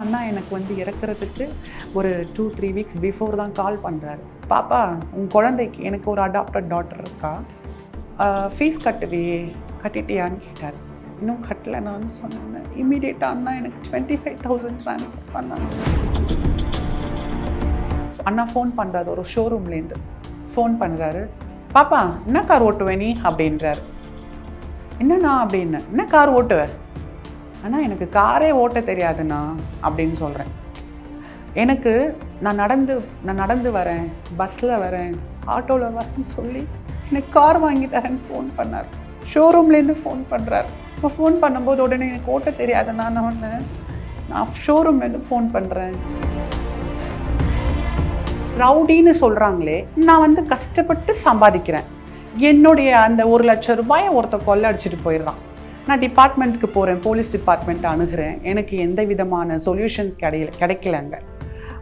அண்ணா எனக்கு வந்து இறக்குறதுக்கு ஒரு டூ த்ரீ வீக்ஸ் பிஃபோர் தான் கால் பண்ணுறாரு பாப்பா உன் குழந்தைக்கு எனக்கு ஒரு அடாப்டட் டாட்டர் இருக்கா? ஃபீஸ் கட்டுவியே கட்டிட்டியான்னு கேட்டார். இன்னும் கட்டலைனான்னு நான் சொன்னேன் இம்மீடியட்டாக அண்ணா எனக்கு டுவெண்ட்டி ஃபைவ் தௌசண்ட் ட்ரான்ஸ்ஃபர் பண்ணாங்க. அண்ணா ஃபோன் பண்ணுறாரு ஒரு ஷோரூம்லேருந்து ஃபோன் பண்ணுறாரு பாப்பா என்ன கார் ஓட்டுவே நீ? அப்படின்றாரு. என்னண்ணா அப்படின்னு. என்ன கார் ஓட்டுவேன் அண்ணா எனக்கு காரே ஓட்ட தெரியாதுண்ணா அப்படின்னு சொல்கிறேன் எனக்கு நான் நடந்து நான் நடந்து வரேன் பஸ்ஸில் வரேன் ஆட்டோவில் வரேன்னு சொல்லி எனக்கு கார் வாங்கி தரேன்னு ஃபோன் பண்ணார். ஷோரூம்லேருந்து ஃபோன் பண்ணுறார் இப்போ ஃபோன் பண்ணும்போது உடனே எனக்கு ஓட்ட தெரியாதுண்ணா நான் ஒன்று நான் ஷோரூம்லேருந்து ஃபோன் பண்ணுறேன் ரவுடின்னு சொல்கிறாங்களே நான் வந்து கஷ்டப்பட்டு சம்பாதிக்கிறேன். என்னுடைய அந்த ஒரு லட்ச ரூபாயை ஒருத்த கொள்ள அடிச்சிட்டு போயிடுறான். நான் டிபார்ட்மெண்ட்டுக்கு போகிறேன் போலீஸ் டிபார்ட்மெண்ட் அணுகிறேன். எனக்கு எந்த விதமான சொல்யூஷன்ஸ் கிடையல கிடைக்கல அங்கே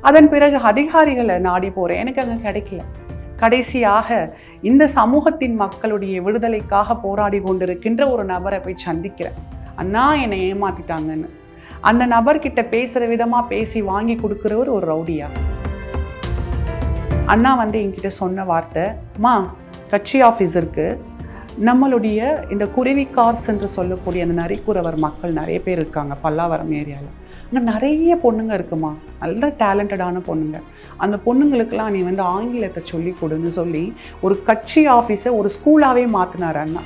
அதன் பிறகு அதிகாரிகளை நாடி போகிறேன் எனக்கு அங்கே கிடைக்கல. கடைசியாக இந்த சமூகத்தின் மக்களுடைய விடுதலைக்காக போராடி கொண்டிருக்கின்ற ஒரு நபரை போய் சந்திக்கிறேன். அண்ணா என்னை ஏமாத்திட்டாங்கன்னு. அந்த நபர்கிட்ட பேசுகிற விதமாக பேசி வாங்கி கொடுக்குறவர் ஒரு ரவுடியா. அண்ணா வந்து என்கிட்ட சொன்ன வார்த்தை மா கட்சி ஆஃபீஸ் இருக்குது நம்மளுடைய இந்த குருவி கார்ஸ் என்று சொல்லக்கூடிய அந்த நரிக்குறவர் மக்கள் நிறைய பேர் இருக்காங்க பல்லாவரம் ஏரியாவில் அங்கே நிறைய பொண்ணுங்க இருக்குமா? நல்ல டேலண்டடான பொண்ணுங்க. அந்த பொண்ணுங்களுக்கெல்லாம் நீ வந்து ஆங்கிலத்தை சொல்லி கொடுன்னு சொல்லி ஒரு கட்சி ஆஃபீஸை ஒரு ஸ்கூலாகவே மாற்றினார் அண்ணா.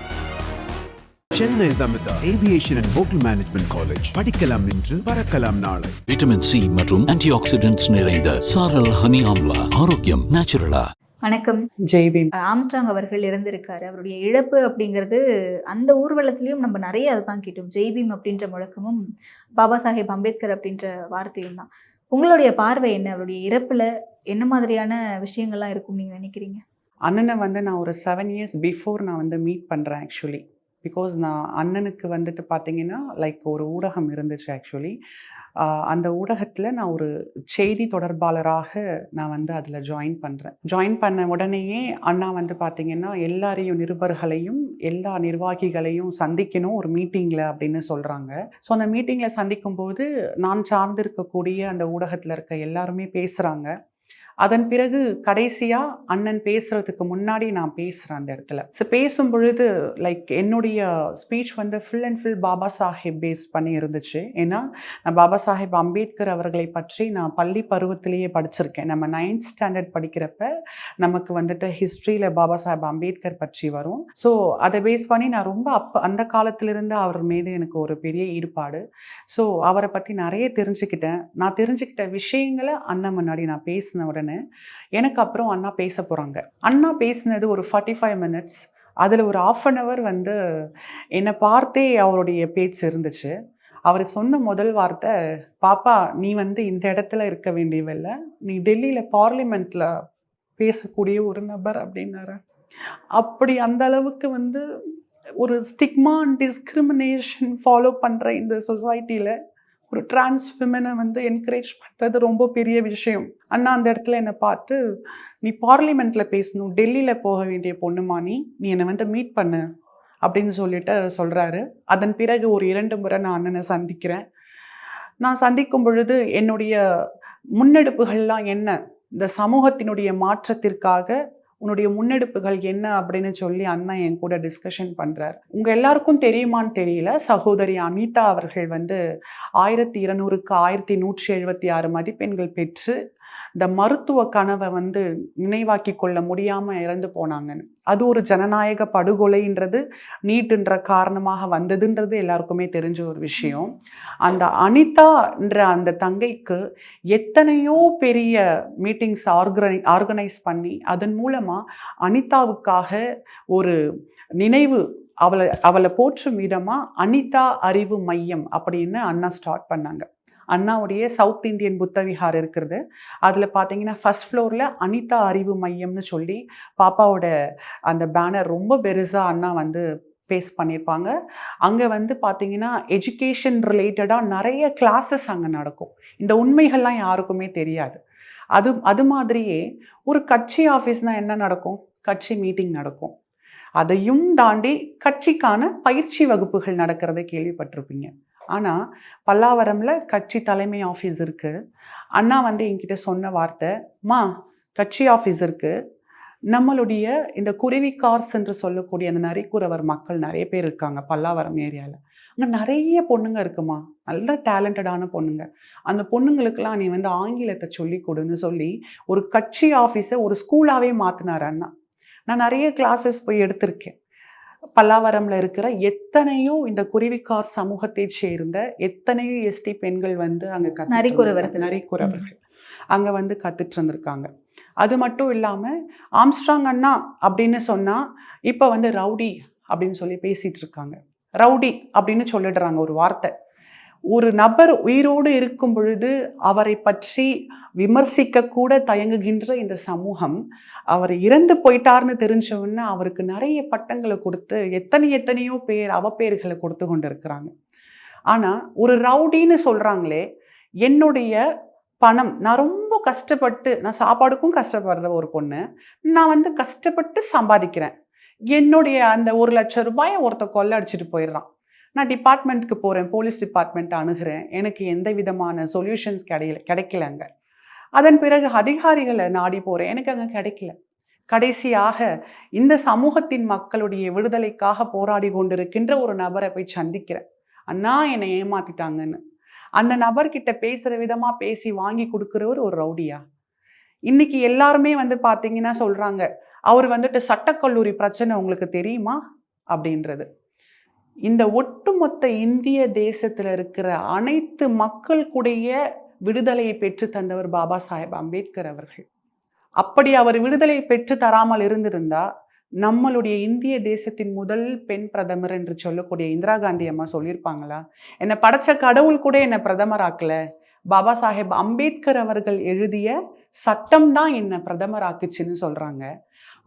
Chennai Amrita aviation and hotel management college படிக்கலாம் இன்று பறக்கலாம் நாளை. விட்டமின் சி மற்றும் ஆன்டி ஆக்சிடென்ட்ஸ் நிறைந்த சாரல் ஹனி ஆம்லா ஆரோக்கியம் நேச்சுரலா வணக்கம். ஜெய்பீம் ஆம்ஸ்ட்ராங் அவர்கள் இறந்திருக்காரு. அவருடைய இழப்பு அப்படிங்கிறது அந்த ஊர்வலத்திலையும் நம்ம நிறைய அதுதான் கேட்டோம். ஜெய்பீம் அப்படின்ற முழக்கமும் பாபா சாஹேப் அம்பேத்கர் அப்படின்ற வார்த்தையும் தான். உங்களுடைய பார்வை என்ன? அவருடைய இறப்புல என்ன மாதிரியான விஷயங்கள்லாம் இருக்கும் நீங்க நினைக்கிறீங்க? அண்ணனை வந்து நான் ஒரு செவன் இயர்ஸ் பிஃபோர் நான் வந்து மீட் பண்ணுறேன் ஆக்சுவலி பிகாஸ் நான் அண்ணனுக்கு வந்துட்டு பார்த்தீங்கன்னா லைக் ஒரு ஊடகம் இருந்துச்சு ஆக்சுவலி அந்த ஊடகத்தில் நான் ஒரு செய்தி தொடர்பாளராக நான் வந்து அதில் ஜாயின் பண்ணுறேன் ஜாயின் பண்ண உடனேயே அண்ணா வந்து பார்த்தீங்கன்னா எல்லாரையும் நிருபர்களையும் எல்லா நிர்வாகிகளையும் சந்திக்கணும் ஒரு மீட்டிங்கில் அப்படின்னு சொல்கிறாங்க ஸோ அந்த மீட்டிங்கில் சந்திக்கும்போது நான் சார்ந்திருக்கக்கூடிய அந்த ஊடகத்தில் இருக்க எல்லாருமே பேசுகிறாங்க அதன் பிறகு கடைசியாக அண்ணன் பேசுகிறதுக்கு முன்னாடி நான் பேசுகிறேன் அந்த இடத்துல. ஸோ பேசும் பொழுது லைக் என்னுடைய ஸ்பீச் வந்து full and full Baba Saheb base பண்ணி இருந்துச்சு. ஏன்னா நான் பாபா சாஹேப் அம்பேத்கர் அவர்களை பற்றி நான் பள்ளி பருவத்திலேயே படிச்சிருக்கேன். நம்ம நைன்த் ஸ்டாண்டர்ட் படிக்கிறப்ப நமக்கு வந்துட்டு ஹிஸ்ட்ரியில் பாபா சாஹேப் அம்பேத்கர் பற்றி வரும். ஸோ அதை பேஸ் பண்ணி நான் ரொம்ப அப்போ அந்த காலத்திலிருந்து அவர் மீது எனக்கு ஒரு பெரிய ஈடுபாடு. ஸோ அவரை பற்றி நிறைய தெரிஞ்சுக்கிட்டேன். நான் தெரிஞ்சுக்கிட்ட விஷயங்களை அண்ணன் முன்னாடி நான் பேசின உடனே எனக்கு அப்புறம் அண்ணா பேச போகிறாங்க அண்ணா பேசினது ஒரு ஃபார்ட்டி ஃபைவ் மினிட்ஸ் அதில் ஒரு ஆஃப் அன் ஹவர் வந்து என்னை பார்த்தே அவருடைய பேச்சு இருந்துச்சு. அவர் சொன்ன முதல் வார்த்தை பாப்பா நீ வந்து இந்த இடத்துல இருக்க வேண்டியவில்லை நீ டெல்லியில் பார்லிமெண்ட்டில் பேசக்கூடிய ஒரு நபர் அப்படின்னாரு. அப்படி அந்த அளவுக்கு வந்து ஒரு ஸ்டிக்மா அண்ட் டிஸ்கிரிமினேஷன் ஃபாலோ பண்ணுற இந்த சொசைட்டியில் ஒரு டிரான்ஸ் விமனை வந்து என்கரேஜ் பண்ணுறது ரொம்ப பெரிய விஷயம். அண்ணா அந்த இடத்துல என்னை பார்த்து நீ பார்லிமெண்ட்டில் பேசணும். டெல்லியில் போக வேண்டிய பொண்ணுமா நீ நீ என்னை வந்து மீட் பண்ணு. அப்படின்னு சொல்லிட்டு சொல்கிறாரு அதன் பிறகு ஒரு இரண்டு முறை நான் அண்ணனை சந்திக்கிறேன். நான் சந்திக்கும் பொழுது என்னுடைய முன்னெடுப்புகள்லாம் என்ன? இந்த சமூகத்தினுடைய மாற்றத்திற்காக உன்னுடைய முன்னெடுப்புகள் என்ன அப்படின்னு சொல்லி அண்ணா என் கூட டிஸ்கஷன் பண்ணுறார் உங்கள் எல்லாருக்கும் தெரியுமான்னு தெரியல. சகோதரி அனிதா அவர்கள் வந்து ஆயிரத்தி இருநூறுக்கு ஆயிரத்தி நூற்றி எழுபத்தி ஆறு மதிப்பெண்கள் பெற்று இந்த மருத்துவ கனவை வந்து நினைவாக்கி கொள்ள முடியாமல் இறந்து போனாங்கன்னு. அது ஒரு ஜனநாயக படுகொலைன்றது நீட்டுன்ற காரணமாக வந்ததுன்றது எல்லாருக்குமே தெரிஞ்ச ஒரு விஷயம். அந்த அனிதான்ற அந்த தங்கைக்கு எத்தனையோ பெரிய மீட்டிங்ஸ் ஆர்கனை ஆர்கனைஸ் பண்ணி அதன் மூலமாக அனிதாவுக்காக ஒரு நினைவு அவளை அவளை போற்றும் விதமாக அனிதா அறிவு மையம் அப்படின்னு அண்ணா ஸ்டார்ட் பண்ணாங்க. அண்ணாவுடைய சவுத் இந்தியன் புத்த விஹார் இருக்கிறது அதில் பார்த்தீங்கன்னா ஃபஸ்ட் ஃப்ளோரில் அனிதா அறிவு மையம்னு சொல்லி பாப்பாவோட அந்த பேனர் ரொம்ப பெருசாக அண்ணா வந்து பேஸ் பண்ணியிருப்பாங்க அங்கே வந்து பார்த்தீங்கன்னா எஜுகேஷன் ரிலேட்டடாக நிறைய கிளாஸஸ் அங்கே நடக்கும். இந்த உண்மைகள்லாம் யாருக்குமே தெரியாது. அது அது மாதிரியே ஒரு கட்சி ஆஃபீஸ்னால் என்ன நடக்கும்? கட்சி மீட்டிங் நடக்கும். அதையும் தாண்டி கட்சிக்கான பயிற்சி வகுப்புகள் நடக்கிறதை கேள்விப்பட்டிருப்பீங்க. ஆனால் பல்லாவரமில் கட்சி தலைமை ஆஃபீஸ் இருக்குது அண்ணா வந்து என்கிட்ட சொன்ன வார்த்தை மா கட்சி ஆஃபீஸ் இருக்குது நம்மளுடைய இந்த குருவி கார்ஸ் என்று சொல்லக்கூடிய அந்த நரிக்குறவர் மக்கள் நிறைய பேர் இருக்காங்க பல்லாவரம் ஏரியாவில் அங்கே நிறைய பொண்ணுங்க இருக்குமா? நல்ல டேலண்டடான பொண்ணுங்க. அந்த பொண்ணுங்களுக்கெல்லாம் நீ வந்து ஆங்கிலத்தை சொல்லி கொடுன்னு சொல்லி ஒரு கட்சி ஆஃபீஸை ஒரு ஸ்கூலாகவே மாற்றினார் அண்ணா. நான் நிறைய கிளாஸஸ் போய் எடுத்திருக்கேன். பல்லாவரம்ல இருக்கிற எத்தனையோ இந்த குருவிக்கார் சமூகத்தைச் சேர்ந்த எத்தனையோ எஸ்டி பெண்கள் வந்து அங்கே நரிக்குறவர்கள். நரிக்குறவர்கள். அங்கே வந்து கத்துட்டு இருந்திருக்காங்க அது மட்டும் இல்லாமல் ஆம்ஸ்ட்ராங் அண்ணா அப்படின்னு சொன்னால் இப்போ வந்து ரவுடி அப்படின்னு சொல்லி பேசிட்டு இருக்காங்க. ரவுடி அப்படின்னு சொல்லிடுறாங்க ஒரு வார்த்தை. ஒரு நபர் உயிரோடு இருக்கும் பொழுது அவரை பற்றி விமர்சிக்க கூட தயங்குகின்ற இந்த சமூகம் அவர் இறந்து போயிட்டார்னு தெரிஞ்ச அவருக்கு நிறைய பட்டங்களை கொடுத்து எத்தனை எத்தனையோ பேர் அவப்பேர்களை கொடுத்து கொண்டு இருக்கிறாங்க ஆனால் ஒரு ரவுடின்னு சொல்கிறாங்களே என்னுடைய பணம் நான் ரொம்ப கஷ்டப்பட்டு நான் சாப்பாடுக்கும் கஷ்டப்படுற ஒரு பொண்ணு நான் வந்து கஷ்டப்பட்டு சம்பாதிக்கிறேன். என்னுடைய அந்த ஒரு லட்சம் ரூபாயை ஒருத்த கொள்ளை அடிச்சிட்டு போயிடுறான். நான் டிபார்ட்மெண்ட்டுக்கு போகிறேன் போலீஸ் டிபார்ட்மெண்ட் அணுகிறேன். எனக்கு எந்த விதமான சொல்யூஷன்ஸ் கிடையல கிடைக்கலங்க. அதன் பிறகு அதிகாரிகளை நாடி போகிறேன் எனக்கு அங்கே கிடைக்கல. கடைசியாக இந்த சமூகத்தின் மக்களுடைய விடுதலைக்காக போராடி கொண்டிருக்கின்ற ஒரு நபரை போய் சந்திக்கிறேன். அண்ணா என்னை ஏமாத்திட்டாங்கன்னு. அந்த நபர்கிட்ட பேசுகிற விதமாக பேசி வாங்கி கொடுக்குறவர் ஒரு ரவுடியா? இன்னைக்கு எல்லாருமே வந்து பார்த்தீங்கன்னா சொல்கிறாங்க அவர் வந்துட்டு சட்டக்கல்லூரி பிரச்சனை உங்களுக்கு தெரியுமா? அப்படின்றது. இந்த ஒட்டுமொத்த இந்திய தேசத்தில் இருக்கிற அனைத்து மக்கள் கூடிய விடுதலையை பெற்று தந்தவர் பாபா சாஹேப் அம்பேத்கர் அவர்கள். அப்படி அவர் விடுதலை பெற்று தராமல் இருந்திருந்தா நம்மளுடைய இந்திய தேசத்தின் முதல் பெண் பிரதமர் என்று சொல்லக்கூடிய இந்திரா காந்தி அம்மா சொல்லியிருப்பாங்களா? என்னை படைச்ச கடவுள் கூட என்னை பிரதமராக்கல பாபா சாஹேப் அம்பேத்கர் அவர்கள் எழுதிய சட்டம் தான் என்னை பிரதமராக்குச்சுன்னு சொல்கிறாங்க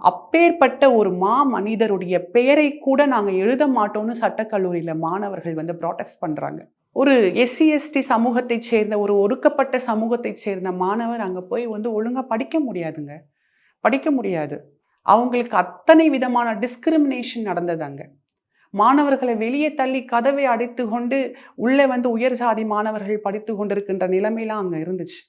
அப்பேற்பட்ட ஒரு மா மனிதருடைய பெயரை கூட நாங்கள் எழுத மாட்டோம்னு சட்டக்கல்லூரியில் மாணவர்கள் வந்து ப்ராட்டஸ்ட் பண்ணுறாங்க ஒரு எஸ்சி எஸ்டி சமூகத்தைச் சேர்ந்த ஒரு ஒடுக்கப்பட்ட சமூகத்தைச் சேர்ந்த மாணவர் அங்கே போய் வந்து ஒழுங்காக படிக்க முடியாதுங்க. படிக்க முடியாது. அவங்களுக்கு அத்தனை விதமான டிஸ்கிரிமினேஷன் நடந்தது அங்கே. மாணவர்களை வெளியே தள்ளி கதவை அடைத்து கொண்டு உள்ளே வந்து உயர் சாதி மாணவர்கள் படித்து கொண்டிருக்கின்ற நிலைமையெல்லாம் அங்கே இருந்துச்சு.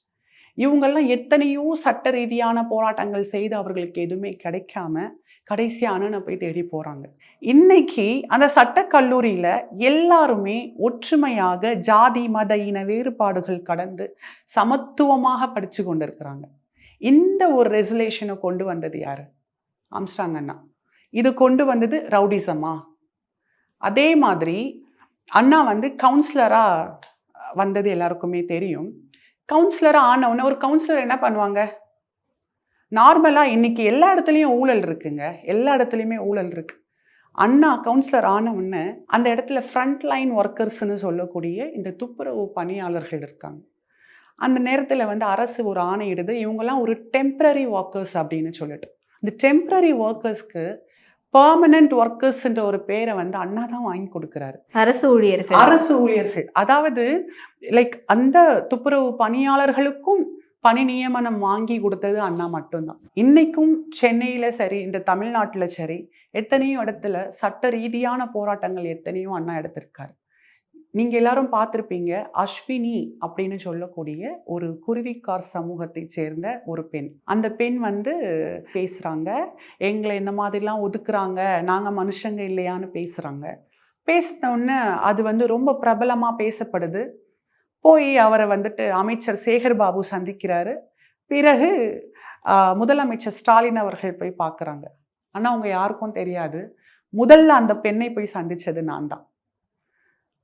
இவங்கெல்லாம் எத்தனையோ சட்ட ரீதியான போராட்டங்கள் செய்து அவர்களுக்கு எதுவுமே கிடைக்காம கடைசியாக அண்ணனை போய் தேடி போகிறாங்க இன்னைக்கு அந்த சட்டக்கல்லூரியில் எல்லாருமே ஒற்றுமையாக ஜாதி மத இன வேறுபாடுகள் கடந்து சமத்துவமாக படித்து கொண்டு இருக்கிறாங்க இந்த ஒரு ரெசுலேஷனை கொண்டு வந்தது யார்? ஆம்ஸ்டாங் அண்ணா. இது கொண்டு வந்தது ரவுடிசமா அதே மாதிரி அண்ணா வந்து கவுன்சிலராக வந்தது எல்லாருக்குமே தெரியும். கவுன்சிலராக ஆன உடனே ஒரு கவுன்சிலர் என்ன பண்ணுவாங்க? நார்மலாக இன்னைக்கு எல்லா இடத்துலையும் ஊழல் இருக்குங்க. எல்லா இடத்துலையுமே ஊழல் இருக்கு. அண்ணா கவுன்சிலர் ஆன உடனே அந்த இடத்துல ஃப்ரண்ட் லைன் ஒர்க்கர்ஸ்னு சொல்லக்கூடிய இந்த துப்புரவு பணியாளர்கள் இருக்காங்க. அந்த நேரத்தில் வந்து அரசு ஒரு ஆணையிடுது. இவங்கெல்லாம் ஒரு டெம்ப்ரரி ஒர்க்கர்ஸ் அப்படின்னு சொல்லிட்டு. இந்த டெம்ப்ரரி ஒர்க்கர்ஸ்க்கு பர்மனன்ட் ஒர்க்கர்ஸ்ன்ற ஒரு பேரை வந்து அண்ணா தான் வாங்கி கொடுக்குறாரு. அரசு ஊழியர்கள். அரசு ஊழியர்கள். அதாவது லைக் அந்த துப்புரவு பணியாளர்களுக்கும் பணி நியமனம் வாங்கி கொடுத்தது அண்ணா மட்டும்தான். இன்னைக்கும் சென்னையில சரி இந்த தமிழ்நாட்டுல சரி எத்தனையோ இடத்துல சட்ட ரீதியான போராட்டங்கள் எத்தனையோ அண்ணா எடுத்திருக்காரு. நீங்கள் எல்லாரும் பார்த்துருப்பீங்க அஸ்வினி அப்படின்னு சொல்லக்கூடிய ஒரு குருவிக்கார் சமூகத்தை சேர்ந்த ஒரு பெண். அந்த பெண் வந்து பேசுகிறாங்க எங்களை இந்த மாதிரிலாம் ஒதுக்குறாங்க நாங்கள் மனுஷங்க இல்லையான்னு பேசுகிறாங்க பேசின அது வந்து ரொம்ப பிரபலமாக பேசப்படுது. போய் அவரை வந்துட்டு அமைச்சர் சேகர் பாபு சந்திக்கிறாரு. பிறகு முதலமைச்சர் ஸ்டாலின் அவர்கள் போய் பார்க்குறாங்க. ஆனால் அவங்க யாருக்கும் தெரியாது. முதல்ல அந்த பெண்ணை போய் சந்தித்தது நான் தான்.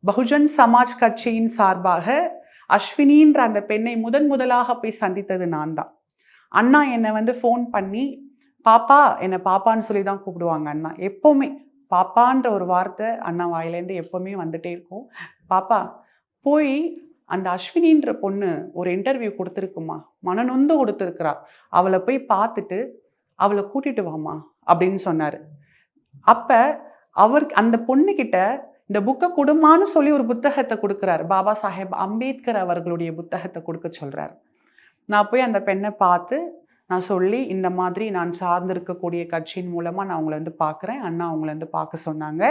பகுஜன் சமாஜ் கட்சியின் சார்பாக அஸ்வினின்ற அந்த பெண்ணை முதன் முதலாக போய் சந்தித்தது நான் தான் அண்ணா என்னை வந்து ஃபோன் பண்ணி பாப்பா என்னை பாப்பான்னு சொல்லி தான் கூப்பிடுவாங்க அண்ணா. எப்போவுமே பாப்பான்ற ஒரு வார்த்தை அண்ணா வாயிலேருந்து எப்போவுமே வந்துட்டே இருக்கும். பாப்பா போய் அந்த அஸ்வினின்ற பொண்ணு ஒரு இன்டர்வியூ கொடுத்துருக்குமா? மனநொந்து கொடுத்துருக்குறா. அவளை போய் பார்த்துட்டு அவளை கூட்டிட்டு வாமா அப்படின்னு சொன்னார். அப்போ அவர் அந்த பொண்ணுக்கிட்ட இந்த புக்கை கொடுமான்னு சொல்லி ஒரு புத்தகத்தை கொடுக்குறாரு. பாபா சாஹேப் அம்பேத்கர் அவர்களுடைய புத்தகத்தை கொடுக்க சொல்கிறார் நான் போய் அந்த பெண்ணை பார்த்து நான் சொல்லி இந்த மாதிரி நான் சார்ந்திருக்கக்கூடிய கட்சியின் மூலமாக நான் உங்களை வந்து பார்க்குறேன். அண்ணா அவங்கள வந்து பார்க்க சொன்னாங்க.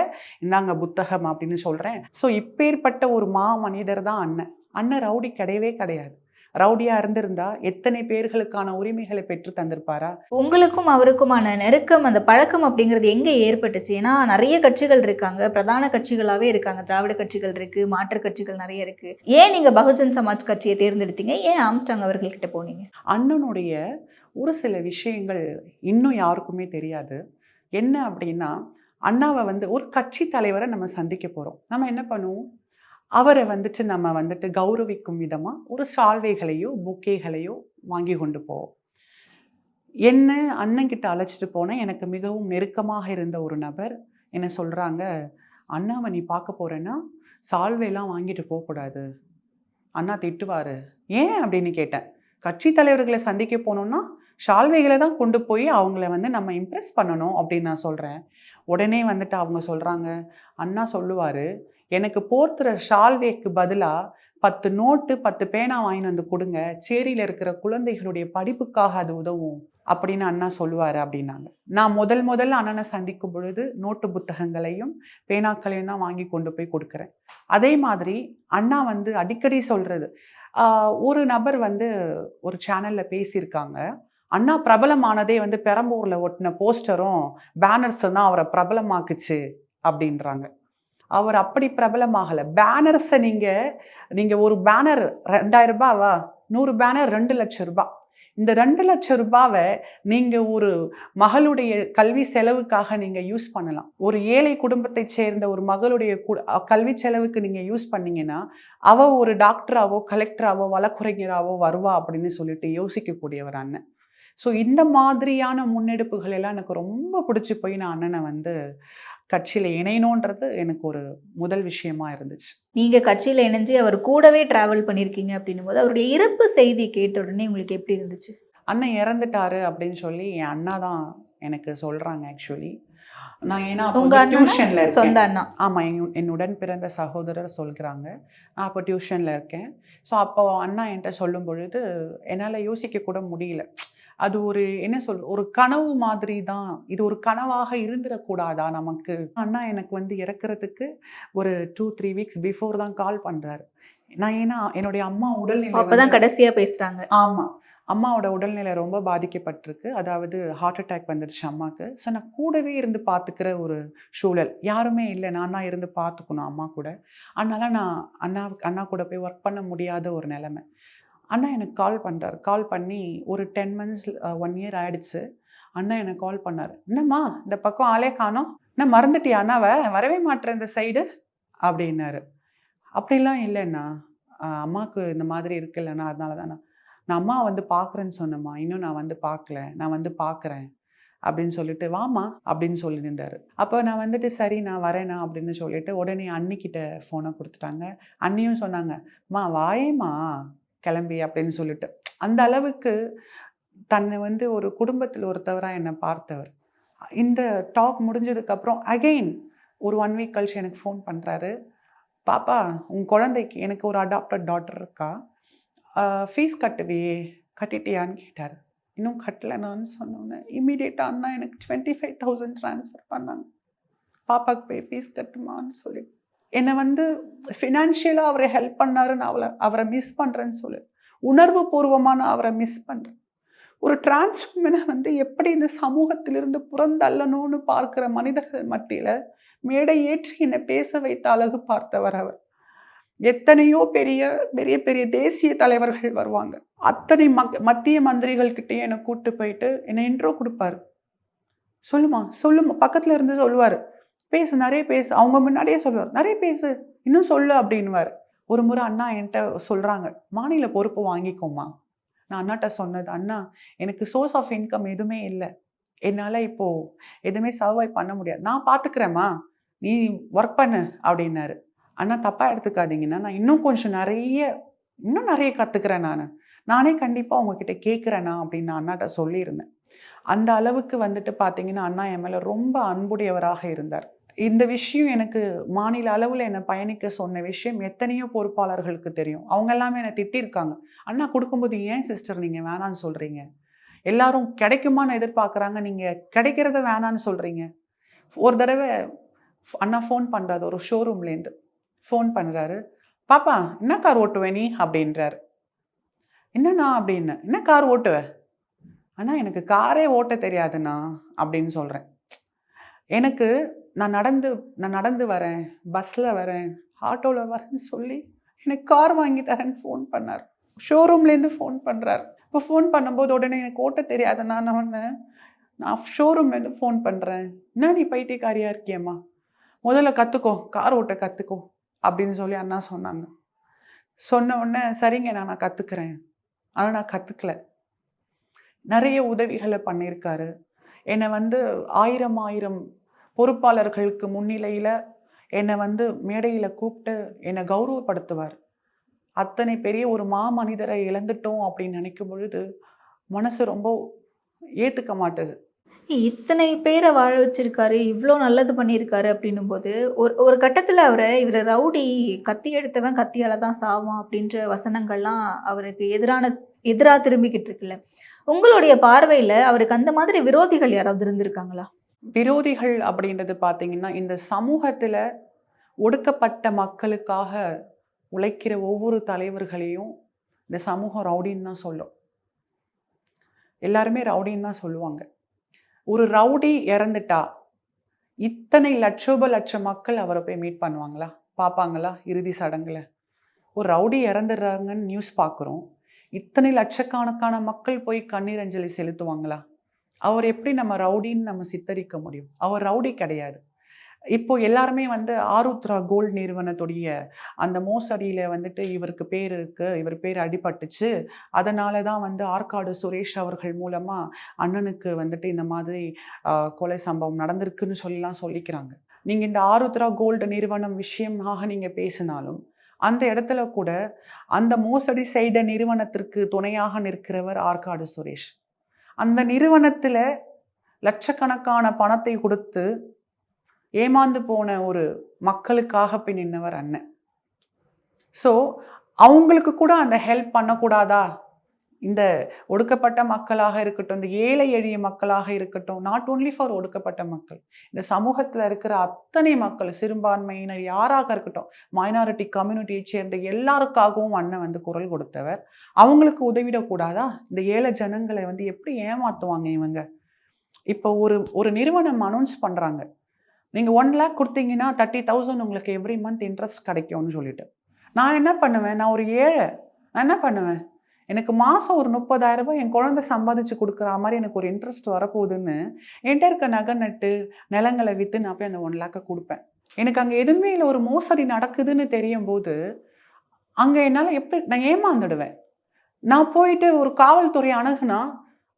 இந்தாங்க புத்தகம் அப்படின்னு சொல்கிறேன் ஸோ இப்பேற்பட்ட ஒரு மா மனிதர் தான் அண்ணன். அண்ணன் ரவுடி கிடையவே கிடையாது. ரவுடியாக இருந்திருந்தா எத்தனை பேர்களுக்கான உரிமைகளை பெற்று தந்திருப்பாரா? உங்களுக்கும் அவருக்குமான நெருக்கம் அந்த பழக்கம் அப்படிங்கிறது எங்க ஏற்பட்டுச்சு? ஏன்னா நிறைய கட்சிகள் இருக்காங்க. பிரதான கட்சிகளாவே இருக்காங்க. திராவிட கட்சிகள் இருக்கு மாற்றுக் கட்சிகள் நிறைய இருக்கு. ஏன் நீங்க பகுஜன் சமாஜ் கட்சியை தேர்ந்தெடுத்தீங்க? ஏன் ஆம்ஸ்டாங் அவர்கள்கிட்ட போனீங்க? அண்ணனுடைய ஒரு சில விஷயங்கள் இன்னும் யாருக்குமே தெரியாது. என்ன அப்படின்னா அண்ணாவை வந்து ஒரு கட்சி தலைவரை நம்ம சந்திக்க போகிறோம் நம்ம என்ன பண்ணுவோம்? அவரை வந்துட்டு நம்ம வந்துட்டு கௌரவிக்கும் விதமாக ஒரு சால்வைகளையோ பொக்கேகளையோ வாங்கி கொண்டு போவோம் என்ன அண்ணங்கிட்ட அழைச்சிட்டு போனேன் எனக்கு மிகவும் நெருக்கமாக இருந்த ஒரு நபர் என்ன சொல்கிறாங்க அண்ணாவை நீ பார்க்க போகிறேன்னா சால்வையெல்லாம் வாங்கிட்டு போகக்கூடாது அண்ணா திட்டுவார். ஏன்? அப்படின்னு கேட்டேன். கட்சி தலைவர்களை சந்திக்க போனோம்னா ஷால்வைகளை தான் கொண்டு போய் அவங்கள வந்து நம்ம இம்ப்ரெஸ் பண்ணணும் அப்படின்னு நான் சொல்கிறேன் உடனே வந்துட்டு அவங்க சொல்கிறாங்க அண்ணா சொல்லுவார் எனக்கு போர்த்துற ஷால்வேக்கு பதிலாக பத்து நோட்டு பத்து பேனா வாங்கிட்டு வந்து கொடுங்க. சேரியில் இருக்கிற குழந்தைகளுடைய படிப்புக்காக அது உதவும் அப்படின்னு அண்ணா சொல்லுவார் அப்படின்னாங்க. நான் முதல் முதல்ல அண்ணனை சந்திக்கும் பொழுது நோட்டு புத்தகங்களையும் பேனாக்களையும் தான் வாங்கி கொண்டு போய் கொடுக்குறேன். அதே மாதிரி அண்ணா வந்து அடிக்கடி சொல்கிறது ஒரு நபர் வந்து ஒரு சேனலில் பேசியிருக்காங்க. அண்ணா பிரபலமானதே வந்து பெரம்பூரில் ஒட்டின போஸ்டரும் பேனர்ஸும் தான் அவரை பிரபலமாக்குச்சு அப்படின்றாங்க. அவர் அப்படி பிரபலமாகலை. பேனர்ஸை நீங்கள் நீங்கள் ஒரு பேனர் ரெண்டாயிரம் ரூபாவா? நூறு பேனர் ரெண்டு லட்சம் ரூபாய் இந்த ரெண்டு லட்சம் ரூபாவை நீங்கள் ஒரு மகளுடைய கல்வி செலவுக்காக நீங்கள் யூஸ் பண்ணலாம். ஒரு ஏழை குடும்பத்தைச் சேர்ந்த ஒரு மகளுடைய கு கல்வி செலவுக்கு நீங்கள் யூஸ் பண்ணீங்கன்னா அவள் ஒரு டாக்டராவோ கலெக்டராவோ வழக்குரைஞராவோ வருவா அப்படின்னு சொல்லிட்டு யோசிக்கக்கூடியவர் அண்ணன். ஸோ இந்த மாதிரியான முன்னெடுப்புகள் எல்லாம் எனக்கு ரொம்ப பிடிச்சி போய் நான் அண்ணனை வந்து கட்சியில் இணையணுன்றது எனக்கு ஒரு முதல் விஷயமா இருந்துச்சு. நீங்க கட்சியில இணைஞ்சு அவர் கூடவே டிராவல் பண்ணியிருக்கீங்க அப்படின்னும் போது அவருடைய இறப்பு செய்தி கேட்ட உடனே உங்களுக்கு எப்படி இருந்துச்சு? அண்ணன் இறந்துட்டாரு அப்படின்னு சொல்லி என் அண்ணா தான் எனக்கு சொல்கிறாங்க ஆக்சுவலி நான் ஏன்னா டியூஷனில் இருக்கேன். சொந்த அண்ணா? ஆமாம் என் என்னுடன் பிறந்த சகோதரர் சொல்கிறாங்க நான் அப்போ டியூஷனில் இருக்கேன். ஸோ அப்போ அண்ணா என்கிட்ட சொல்லும் பொழுது என்னால் யோசிக்க கூட முடியல. அது ஒரு என்ன சொல் ஒரு கனவு மாதிரி தான் இது ஒரு கனவாக இருந்துடக்கூடாதா நமக்கு? அண்ணா எனக்கு வந்து இறக்குறதுக்கு ஒரு டூ த்ரீ வீக்ஸ் பிஃபோர் தான் கால் பண்ணுறாரு நான் ஏன்னா என்னுடைய அம்மா உடல்நிலை அப்பதான் கடைசியா பேசுறாங்க. ஆமாம் அம்மாவோட உடல்நிலை ரொம்ப பாதிக்கப்பட்டிருக்கு. அதாவது ஹார்ட் அட்டாக் வந்துடுச்சு அம்மாவுக்கு ஸோ நான் கூடவே இருந்து பார்த்துக்கிற ஒரு சூழல். யாருமே இல்லை. நான் தான் இருந்து பார்த்துக்கணும் அம்மா கூட. அதனால நான் அண்ணா அண்ணா கூட போய் ஒர்க் பண்ண முடியாத ஒரு நிலைமை. அண்ணா எனக்கு கால் பண்ணுறாரு கால் பண்ணி ஒரு டென் மந்த்ஸ் ஒன் இயர் ஆயிடுச்சு. அண்ணா எனக்கு கால் பண்ணார். என்னம்மா இந்த பக்கம் ஆளே காணோம். என்ன மறந்துட்டியா அண்ணாவை? வரவே மாட்டேன் இந்த சைடு அப்படின்னாரு. அப்படிலாம் இல்லைண்ணா. அம்மாவுக்கு இந்த மாதிரி இருக்குல்லண்ணா. அதனால தானே நான் அம்மா வந்து பார்க்குறேன்னு சொன்னம்மா. இன்னும் நான் வந்து பார்க்கல நான் வந்து பார்க்குறேன் அப்படின்னு சொல்லிட்டு வாமா அப்படின்னு சொல்லியிருந்தார். அப்போ நான் வந்துட்டு சரி நான் வரேனா அப்படின்னு சொல்லிட்டு உடனே அண்ணிக்கிட்ட ஃபோனை கொடுத்துட்டாங்க. அண்ணியும் சொன்னாங்க மா வாயேம்மா. கிளம்பி அப்படின்னு சொல்லிட்டு. அந்த அளவுக்கு தன்னை வந்து ஒரு குடும்பத்தில் ஒருத்தவராக என்னை பார்த்தவர். இந்த டாக் முடிஞ்சதுக்கப்புறம் அகெயின் ஒரு ஒன் வீக் கழிச்சு எனக்கு ஃபோன் பண்ணுறாரு பாப்பா உன் குழந்தைக்கு எனக்கு ஒரு அடாப்டட் டாட்டர் இருக்கா? ஃபீஸ் கட்டுவியே கட்டிட்டியான்னு கேட்டார். இன்னும் கட்டலைனான்னு சொன்னோன்னே இமீடியட்டாக அண்ணா எனக்கு டுவெண்ட்டி ஃபைவ் தௌசண்ட் ட்ரான்ஸ்ஃபர் பண்ணாங்க. பாப்பாக்கு போய் ஃபீஸ் கட்டுமான்னு சொல்லிட்டு. என்னை வந்து ஃபினான்ஷியலாக அவரை ஹெல்ப் பண்ணாரு நான் அவளை அவரை மிஸ் பண்ணுறேன்னு சொல்லு. உணர்வு பூர்வமாக நான் அவரை மிஸ் பண்ணுறேன் ஒரு டிரான்ஸ்ஃபர்மனை வந்து எப்படி இந்த சமூகத்திலிருந்து புறந்தள்ளணும்னு பார்க்குற மனிதர்கள் மத்தியில் மேடை ஏற்றி என்னை பேச வைத்த அழகு பார்த்தவர் அவர். எத்தனையோ பெரிய பெரிய பெரிய தேசிய தலைவர்கள் வருவாங்க. அத்தனை மக் மத்திய மந்திரிகள் என்னை கூப்பிட்டு போயிட்டு என்னை இன்ட்ரோ கொடுப்பாரு. சொல்லுமா? சொல்லுமா? பக்கத்தில் இருந்து சொல்லுவார். பேசு நிறைய பேசு. அவங்க முன்னாடியே சொல்லுவார் நிறைய பேசு இன்னும் சொல்லு அப்படின்னுவார். ஒரு முறை அண்ணா என்கிட்ட சொல்கிறாங்க மாநில பொறுப்பு வாங்கிக்கோமா நான் அண்ணாட்ட சொன்னது அண்ணா எனக்கு சோர்ஸ் ஆஃப் இன்கம் எதுவுமே இல்லை. என்னால் இப்போது எதுவுமே சர்வை பண்ண முடியாது. நான் பார்த்துக்கிறேம்மா நீ ஒர்க் பண்ணு அப்படின்னாரு. அண்ணா தப்பாக எடுத்துக்காதீங்கன்னா நான் இன்னும் கொஞ்சம் நிறைய இன்னும் நிறைய கற்றுக்கிறேன் நான். நானே கண்டிப்பாக உங்ககிட்ட கேட்குறேண்ணா அப்படின்னு நான் அண்ணாட்ட சொல்லியிருந்தேன். அந்த அளவுக்கு வந்துட்டு பார்த்தீங்கன்னா அண்ணா என் மேலே ரொம்ப அன்புடையவராக இருந்தார். இந்த விஷயம் எனக்கு மாநில அளவில் என்னை பயணிக்க சொன்ன விஷயம் எத்தனையோ பொறுப்பாளர்களுக்கு தெரியும். அவங்க எல்லாமே என்னை திட்டிருக்காங்க. அண்ணா கொடுக்கும்போது ஏன் சிஸ்டர் நீங்கள் வேணான்னு சொல்கிறீங்க எல்லாரும் கிடைக்குமான்னு எதிர்பார்க்குறாங்க. நீங்கள் கிடைக்கிறத வேணான்னு சொல்கிறீங்க ஒரு தடவை அண்ணா ஃபோன் பண்ணுறாரு ஒரு ஷோரூம்லேருந்து ஃபோன் பண்ணுறாரு பாப்பா என்ன கார் ஓட்டுவே நீ? அப்படின்றாரு. என்னண்ணா? அப்படின்னு. என்ன கார் ஓட்டுவ? அண்ணா எனக்கு காரே ஓட்ட தெரியாதுண்ணா. அப்படின்னு சொல்கிறேன் எனக்கு நான் நடந்து நான் நடந்து வரேன் பஸ்ஸில் வரேன் ஆட்டோவில் வரேன்னு சொல்லி எனக்கு கார் வாங்கி தரேன்னு ஃபோன் பண்ணார். ஷோரூம்லேருந்து ஃபோன் பண்ணுறார் இப்போ ஃபோன் பண்ணும்போது உடனே எனக்கு ஓட்ட தெரியாத நான் ஒன்று நான் ஷோரூம்லேருந்து ஃபோன் பண்ணுறேன் என்ன நீ பைத்தியக்காரியாக இருக்கியம்மா? முதல்ல கற்றுக்கோ கார் ஓட்ட கற்றுக்கோ அப்படின்னு சொல்லி அண்ணா சொன்னாங்க. சொன்ன உடனே சரிங்க நான் நான் கற்றுக்குறேன் ஆனால் நான் கற்றுக்கல நிறைய உதவிகளை பண்ணியிருக்காரு. என்னை வந்து ஆயிரம் ஆயிரம் பொறுப்பாளர்களுக்கு முன்னிலையில் என்னை வந்து மேடையில் கூப்பிட்டு என்னை கௌரவப்படுத்துவார். அத்தனை பெரிய ஒரு மா மனிதரை இழந்துட்டோம் அப்படின்னு நினைக்கும் பொழுது மனசு ரொம்ப ஏற்றுக்க மாட்டுது. இத்தனை பேரை வாழ வச்சிருக்காரு இவ்வளோ நல்லது பண்ணியிருக்காரு அப்படின்னும் போது ஒரு ஒரு கட்டத்தில் அவரை இவர் ரவுடி கத்தி எடுத்தவன் கத்தியால் தான் சாவான் அப்படின்ற வசனங்கள்லாம் அவருக்கு எதிரான எதிராக திரும்பிக்கிட்டு இருக்குல்ல. உங்களுடைய பார்வையில் அவருக்கு அந்த மாதிரி விரோதிகள் யாராவது இருந்திருக்காங்களா? விரோதிகள் அப்படின்றது பார்த்தீங்கன்னா இந்த சமூகத்தில் ஒடுக்கப்பட்ட மக்களுக்காக உழைக்கிற ஒவ்வொரு தலைவர்களையும் இந்த சமூகம் ரவுடின்னு தான் சொல்லும். எல்லாருமே ரவுடின்னு தான் சொல்லுவாங்க. ஒரு ரவுடி இறந்துட்டா இத்தனை லட்சோப லட்ச மக்கள் அவரை போய் மீட் பண்ணுவாங்களா? பார்ப்பாங்களா? இறுதி சடங்குல. ஒரு ரவுடி இறந்துடுறாங்கன்னு நியூஸ் பார்க்குறோம். இத்தனை லட்சக்கணக்கான மக்கள் போய் கண்ணீர் அஞ்சலி செலுத்துவாங்களா? அவர் எப்படி நம்ம ரவுடின்னு நம்ம சித்தரிக்க முடியும்? அவர் ரவுடி கிடையாது. இப்போ எல்லாருமே வந்து ஆருத்ரா கோல்ட் நிறுவனத்துடைய அந்த மோசடியில் வந்துட்டு இவருக்கு பேர் இருக்கு இவர் பேர் அடிபட்டுச்சு. அதனால தான் வந்து ஆற்காடு சுரேஷ் அவர்கள் மூலமாக அண்ணனுக்கு வந்துட்டு இந்த மாதிரி கொலை சம்பவம் நடந்திருக்குன்னு சொல்லலாம் சொல்லிக்கிறாங்க. நீங்கள் இந்த ஆருத்ரா கோல்டு நிறுவனம் விஷயமாக நீங்கள் பேசினாலும் அந்த இடத்துல கூட அந்த மோசடி செய்த நிறுவனத்திற்கு துணையாக நிற்கிறவர் ஆற்காடு சுரேஷ். அந்த நிறுவனத்தில் லட்சக்கணக்கான பணத்தை கொடுத்து ஏமாந்து போன ஒரு மக்களுக்காக போய் நின்னவர் அண்ணன். ஸோ அவங்களுக்கு கூட அந்த ஹெல்ப் பண்ணக்கூடாதா? இந்த ஒடுக்கப்பட்ட மக்களாக இருக்கட்டும் இந்த ஏழை எளிய மக்களாக இருக்கட்டும் நாட் ஓன்லி ஃபார் ஒடுக்கப்பட்ட மக்கள் இந்த சமூகத்தில் இருக்கிற அத்தனை மக்கள் சிறுபான்மையினர் யாராக இருக்கட்டும் மைனாரிட்டி கம்யூனிட்டியை சேர்ந்த எல்லாருக்காகவும் அண்ணன் வந்து குரல் கொடுத்தவர். அவங்களுக்கு உதவிடக்கூடாதா? இந்த ஏழை ஜனங்களை வந்து எப்படி ஏமாத்துவாங்க இவங்க? இப்போ ஒரு ஒரு நிறுவனம் அனௌன்ஸ் பண்ணுறாங்க நீங்கள் ஒன் லேக் கொடுத்தீங்கன்னா தேர்ட்டி தௌசண்ட் உங்களுக்கு எவ்ரி மந்த் இன்ட்ரெஸ்ட் கிடைக்கும்னு சொல்லிட்டு. நான் என்ன பண்ணுவேன்? நான் ஒரு ஏழை. நான் என்ன பண்ணுவேன்? எனக்கு மாதம் ஒரு முப்பதாயிரம் ரூபாய் என் குழந்தை சம்பாதிச்சு கொடுக்குற மாதிரி எனக்கு ஒரு இன்ட்ரெஸ்ட் வரப்போகுதுன்னு என்கிட்ட இருக்க நகை நட்டு நிலங்களை விற்று நான் போய் அந்த ஒன் லேக்கை கொடுப்பேன். எனக்கு அங்கே எதுவுமே இல்லை ஒரு மோசடி நடக்குதுன்னு தெரியும் போது அங்கே என்னால் எப்படி நான் ஏமாந்துடுவேன். நான் போயிட்டு ஒரு காவல்துறை அணுகுனா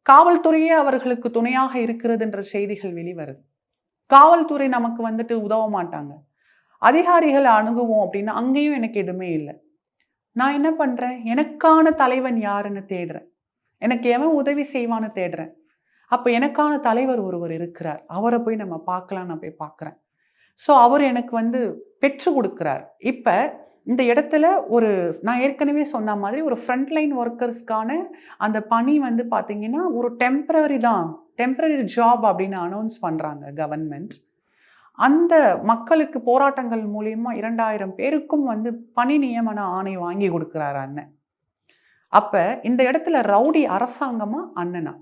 காவல்துறையே அவர்களுக்கு துணையாக இருக்கிறதுன்ற செய்திகள் வெளிவருது. காவல்துறை நமக்கு வந்துட்டு உதவ மாட்டாங்க. அதிகாரிகளை அணுகுவோம் அப்படின்னா அங்கேயும் எனக்கு எதுவுமே இல்லை. நான் என்ன பண்ணுறேன் எனக்கான தலைவன் யாருன்னு தேடுறேன். எனக்கு எவன் உதவி செய்வான்னு தேடுறேன். அப்போ எனக்கான தலைவர் ஒருவர் இருக்கிறார். அவரை போய் நம்ம பார்க்கலாம் நான் போய் பார்க்குறேன். ஸோ அவர் எனக்கு வந்து பெற்று கொடுக்குறார். இப்போ இந்த இடத்துல ஒரு நான் ஏற்கனவே சொன்ன மாதிரி ஒரு ஃப்ரண்ட்லைன் ஒர்க்கர்ஸ்க்கான அந்த பணி வந்து பார்த்தீங்கன்னா ஒரு டெம்ப்ரவரி தான். டெம்ப்ரரி ஜாப் அப்படின்னு அனௌன்ஸ் பண்ணுறாங்க கவர்மெண்ட் அந்த மக்களுக்கு போராட்டங்கள் மூலியமா இரண்டாயிரம் பேருக்கும் வந்து பணி நியமன ஆணை வாங்கி கொடுக்குறாரு அண்ணன். அப்போ இந்த இடத்துல ரவுடி அரசாங்கமா அண்ணனா?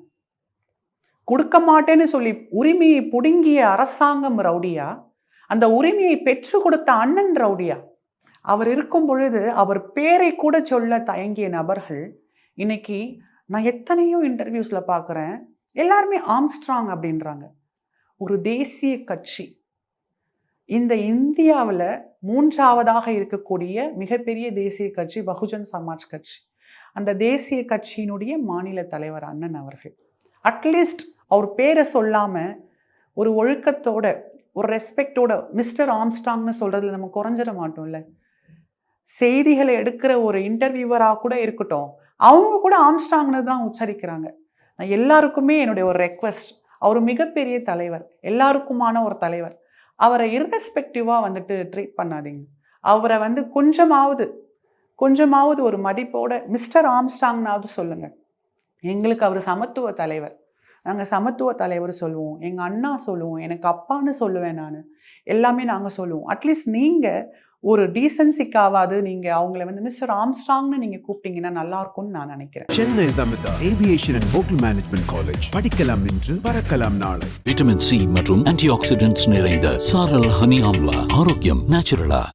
கொடுக்க மாட்டேன்னு சொல்லி உரிமையை புடுங்கிய அரசாங்கம் ரவுடியா? அந்த உரிமையை பெற்று கொடுத்த அண்ணன் ரவுடியா? அவர் இருக்கும் பொழுது அவர் பேரை கூட சொல்ல தயங்கிய நபர்கள் இன்னைக்கு நான் எத்தனையோ இன்டர்வியூஸில் பார்க்குறேன் எல்லாருமே ஆம்ஸ்ட்ராங் அப்படின்றாங்க. ஒரு தேசிய கட்சி. இந்த இந்தியாவில் மூன்றாவதாக இருக்கக்கூடிய மிகப்பெரிய தேசிய கட்சி பகுஜன் சமாஜ் கட்சி. அந்த தேசிய கட்சியினுடைய மாநில தலைவர் அண்ணன் அவர்கள். அட்லீஸ்ட் அவர் பேரை சொல்லாமல் ஒரு ஒழுக்கத்தோட ஒரு ரெஸ்பெக்டோட மிஸ்டர் ஆம்ஸ்டாங்னு சொல்கிறதுல நம்ம குறைஞ்சிட மாட்டோம்ல. செய்திகளை எடுக்கிற ஒரு இன்டர்வியூவராக கூட இருக்கட்டும். அவங்க கூட ஆம்ஸ்டாங்னு தான் உச்சரிக்கிறாங்க. நான் எல்லாருக்குமே என்னுடைய ஒரு ரெக்வெஸ்ட் அவர் மிகப்பெரிய தலைவர். எல்லாருக்குமான ஒரு தலைவர். அவரை இர்ரெஸ்பெக்டிவாக வந்துட்டு ட்ரீட் பண்ணாதீங்க. அவரை வந்து கொஞ்சமாவது கொஞ்சமாவது ஒரு மதிப்போட மிஸ்டர் ஆம்ஸ்டாங்னாவது சொல்லுங்கள் எங்களுக்கு அவர் சமத்துவ தலைவர். நாங்கள் சமத்துவ தலைவர் சொல்லுவோம். எங்கள் அண்ணா சொல்லுவோம். எனக்கு அப்பான்னு சொல்லுவேன் நான். எல்லாமே நாங்கள் சொல்லுவோம். அட்லீஸ்ட் நீங்கள் ஒரு டீசன்சிக்காவது நீங்கள் அவங்கள வந்து மிஸ்டர் ஆம்ஸ்ட்ராங்னு நீங்கள் கூப்பிட்டீங்கன்னா நல்லா இருக்கும்னு நான் நினைக்கிறேன். Chennai Samitha aviation and hotel management college படிக்கலாம் இன்று பறக்கலாம் நாளை. விட்டமின் சி மற்றும் ஆன்டி ஆக்சிடென்ட்ஸ் நிறைந்த சாரல் ஹனி ஆம்லா. ஆரோக்கியம் நேச்சுரலா